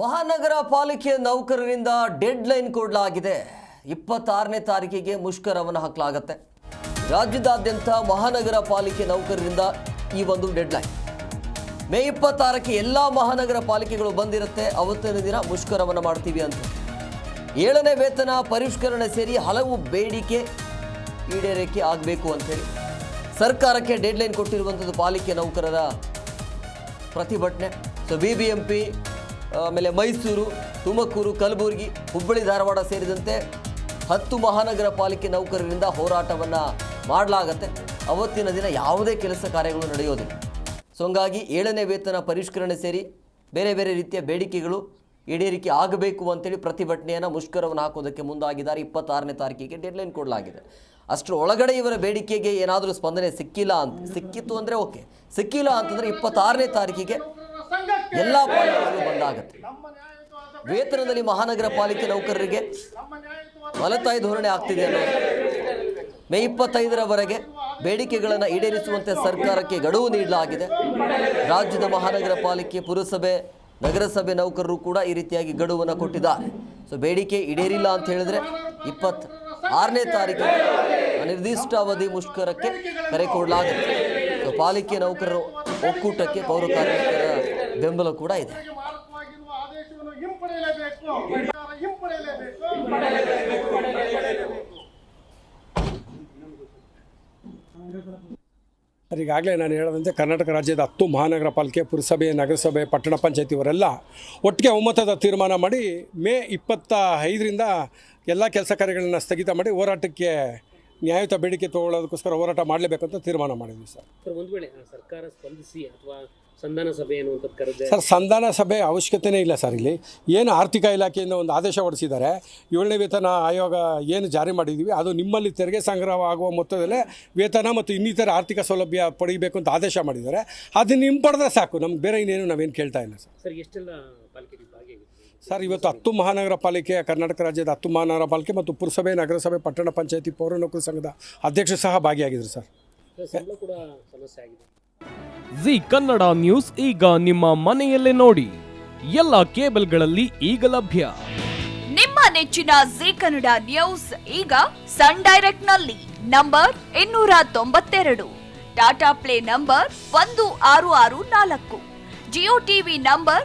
ಮಹಾನಗರ ಪಾಲಿಕೆ ನೌಕರರಿಂದ dead line ಕೊಡಲಾಗಿದೆ. ಇಪ್ಪತ್ತಾರನೇ ತಾರೀಕಿಗೆ ಮುಷ್ಕರವನ್ನು ಹಾಕಲಾಗತ್ತೆ. ರಾಜ್ಯದಾದ್ಯಂತ ಮಹಾನಗರ ಪಾಲಿಕೆ ನೌಕರರಿಂದ ಈ ಒಂದು ಡೆಡ್ ಲೈನ್ ಮೇ ಇಪ್ಪತ್ತಾರಕ್ಕೆ ಎಲ್ಲ ಮಹಾನಗರ ಪಾಲಿಕೆಗಳು ಬಂದಿರುತ್ತೆ. ಅವತ್ತಿನ ದಿನ ಮುಷ್ಕರವನ್ನು ಮಾಡ್ತೀವಿ ಅಂತ. ಏಳನೇ ವೇತನ ಪರಿಷ್ಕರಣೆ ಸೇರಿ ಹಲವು ಬೇಡಿಕೆ ಈಡೇರಿಕೆ ಆಗಬೇಕು ಅಂತೇಳಿ ಸರ್ಕಾರಕ್ಕೆ ಡೆಡ್ ಲೈನ್ ಕೊಟ್ಟಿರುವಂಥದ್ದು ಪಾಲಿಕೆ ನೌಕರರ ಪ್ರತಿಭಟನೆ. So B B M P ಆಮೇಲೆ ಮೈಸೂರು, ತುಮಕೂರು, ಕಲಬುರಗಿ, ಹುಬ್ಬಳ್ಳಿ, ಧಾರವಾಡ ಸೇರಿದಂತೆ ಹತ್ತು ಮಹಾನಗರ ಪಾಲಿಕೆ ನೌಕರರಿಂದ ಹೋರಾಟವನ್ನು ಮಾಡಲಾಗತ್ತೆ. ಅವತ್ತಿನ ದಿನ ಯಾವುದೇ ಕೆಲಸ ಕಾರ್ಯಗಳು ನಡೆಯೋದಿಲ್ಲ. ಸೊ ಹಂಗಾಗಿ ಏಳನೇ ವೇತನ ಪರಿಷ್ಕರಣೆ ಸೇರಿ ಬೇರೆ ಬೇರೆ ರೀತಿಯ ಬೇಡಿಕೆಗಳು ಈಡೇರಿಕೆ ಆಗಬೇಕು ಅಂತೇಳಿ ಪ್ರತಿಭಟನೆಯನ್ನು ಮುಷ್ಕರವನ್ನು ಹಾಕೋದಕ್ಕೆ ಮುಂದಾಗಿದ್ದಾರೆ. ಇಪ್ಪತ್ತಾರನೇ ತಾರೀಕಿಗೆ ಡೆಡ್ಲೈನ್ ಕೊಡಲಾಗಿದೆ. ಅಷ್ಟರ ಒಳಗಡೆ ಇವರ ಬೇಡಿಕೆಗೆ ಏನಾದರೂ ಸ್ಪಂದನೆ ಸಿಕ್ಕಿಲ್ಲ ಅಂತ, ಸಿಕ್ಕಿತ್ತು ಅಂದರೆ ಓಕೆ ಸಿಕ್ಕಿಲ್ಲ ಅಂತಂದರೆ ಇಪ್ಪತ್ತಾರನೇ ತಾರೀಕಿಗೆ ಎಲ್ಲ ಪಾಲಿಕೆಗಳು ಬಂದಾಗತ್ತೆ. ವೇತನದಲ್ಲಿ ಮಹಾನಗರ ಪಾಲಿಕೆ ನೌಕರರಿಗೆ ಮಲತಾಯಿ ಧೋರಣೆ ಆಗ್ತಿದೆ ಅಲ್ಲ ಮೇ ಇಪ್ಪತ್ತೈದರವರೆಗೆ ಬೇಡಿಕೆಗಳನ್ನು ಈಡೇರಿಸುವಂತೆ ಸರ್ಕಾರಕ್ಕೆ ಗಡುವು ನೀಡಲಾಗಿದೆ. ರಾಜ್ಯದ ಮಹಾನಗರ ಪಾಲಿಕೆ, ಪುರಸಭೆ, ನಗರಸಭೆ ನೌಕರರು ಕೂಡ ಈ ರೀತಿಯಾಗಿ ಗಡುವನ್ನು ಕೊಟ್ಟಿದ್ದಾರೆ. ಸೊ ಬೇಡಿಕೆ ಈಡೇರಿಲ್ಲ ಅಂತ ಹೇಳಿದ್ರೆ ಇಪ್ಪತ್ತು ಆರನೇ ತಾರೀಕು ಅನಿರ್ದಿಷ್ಟ ಅವಧಿ ಮುಷ್ಕರಕ್ಕೆ ಕರೆ ಕೊಡಲಾಗುತ್ತೆ. ಪಾಲಿಕೆ ನೌಕರರು ಒಕ್ಕೂಟಕ್ಕೆ ಪೌರ ಕಾರ್ಮಿಕರ ಬೆಂಬಲ ಕೂಡ ಇದೆ. ಈಗಾಗಲೇ ನಾನು ಹೇಳದಂತೆ ಕರ್ನಾಟಕ ರಾಜ್ಯದ ಹತ್ತು ಮಹಾನಗರ ಪಾಲಿಕೆ ಪುರಸಭೆ ನಗರಸಭೆ ಪಟ್ಟಣ ಪಂಚಾಯತಿ ಇವರೆಲ್ಲ ಒಟ್ಟಿಗೆ ಒಮ್ಮತದ ತೀರ್ಮಾನ ಮಾಡಿ ಮೇ ಇಪ್ಪತ್ತ ಐದರಿಂದ ಎಲ್ಲ ಕೆಲಸ ಕಾರ್ಯಗಳನ್ನು ಸ್ಥಗಿತ ಮಾಡಿ ಹೋರಾಟಕ್ಕೆ ನ್ಯಾಯಯುತ ಬೇಡಿಕೆ ತಗೊಳ್ಳೋದಕ್ಕೋಸ್ಕರ ಹೋರಾಟ ಮಾಡಲೇಬೇಕಂತ ತೀರ್ಮಾನ ಮಾಡಿದ್ವಿ ಸರ್. ಸರ್ ಒಂದು ವೇಳೆ ಸರ್ಕಾರ ಸ್ಪಂದಿಸಿ ಅಥವಾ ಸಂಧಾನ ಸಭೆ ಅನ್ನುವಂಥದ್ದು ಕರೆದ್ರೆ? ಸರ್ ಸಂಧಾನ ಸಭೆ ಅವಶ್ಯಕತೆನೇ ಇಲ್ಲ ಸರ್ ಇಲ್ಲಿ. ಏನು ಆರ್ಥಿಕ ಇಲಾಖೆಯಿಂದ ಒಂದು ಆದೇಶ ಹೊರಡಿಸಿದ್ದಾರೆ ಏಳನೇ ವೇತನ ಆಯೋಗ ಏನು ಜಾರಿ ಮಾಡಿದ್ದೀವಿ ಅದು ನಿಮ್ಮಲ್ಲಿ ತೆರಿಗೆ ಸಂಗ್ರಹವಾಗುವ ಮೊತ್ತದಲ್ಲೇ ವೇತನ ಮತ್ತು ಇನ್ನಿತರ ಆರ್ಥಿಕ ಸೌಲಭ್ಯ ಪಡೆಯಬೇಕು ಅಂತ ಆದೇಶ ಮಾಡಿದ್ದಾರೆ. ಅದನ್ನು ಹಿಂಪಡೆದ್ರೆ ಸಾಕು ನಮ್ಗೆ ಬೇರೆ ಇನ್ನೇನು ನಾವೇನು ಕೇಳ್ತಾ ಇಲ್ಲ ಸರ್. ಸರ್ ಎಷ್ಟೆಲ್ಲ ಸರ್ ಇವತ್ತು ಹತ್ತು ಮಹಾನಗರ ಪಾಲಿಕೆ ಕರ್ನಾಟಕ ರಾಜ್ಯದ ಹತ್ತು ಮಹಾನಗರ ಪಾಲಿಕೆ ಮತ್ತು ಪುರಸಭೆ ನಗರಸಭೆ ಪಟ್ಟಣ ಪಂಚಾಯತಿ ಪೌರ ನೌಕರ ಸಂಘದ ಅಧ್ಯಕ್ಷರು ಸಹ ಭಾಗಿಯಾಗಿದ್ದರು ಸರ್. ಸರ್ ಸಂಬಳ ಕೂಡ ಸಮಸ್ಯೆ ಆಗಿದೆ. ಜಿ ಕನ್ನಡ ನ್ಯೂಸ್ ಈಗ ನಿಮ್ಮ ಮನೆಯಲ್ಲೇ ನೋಡಿ. ಎಲ್ಲ ಕೇಬಲ್ಗಳಲ್ಲಿ ಈಗ ಲಭ್ಯ. ನಿಮ್ಮ ನೆಚ್ಚಿನ ಜಿ ಕನ್ನಡ ನ್ಯೂಸ್ ಈಗ ಸನ್ ಡೈರೆಕ್ಟ್ನಲ್ಲಿ ನಂಬರ್ ಇನ್ನೂರ ತೊಂಬತ್ತೆರಡು. ಟಾಟಾ ಪ್ಲೇ ನಂಬರ್ ಒಂದು ಆರು ಆರು ನಾಲ್ಕು. Jio TV number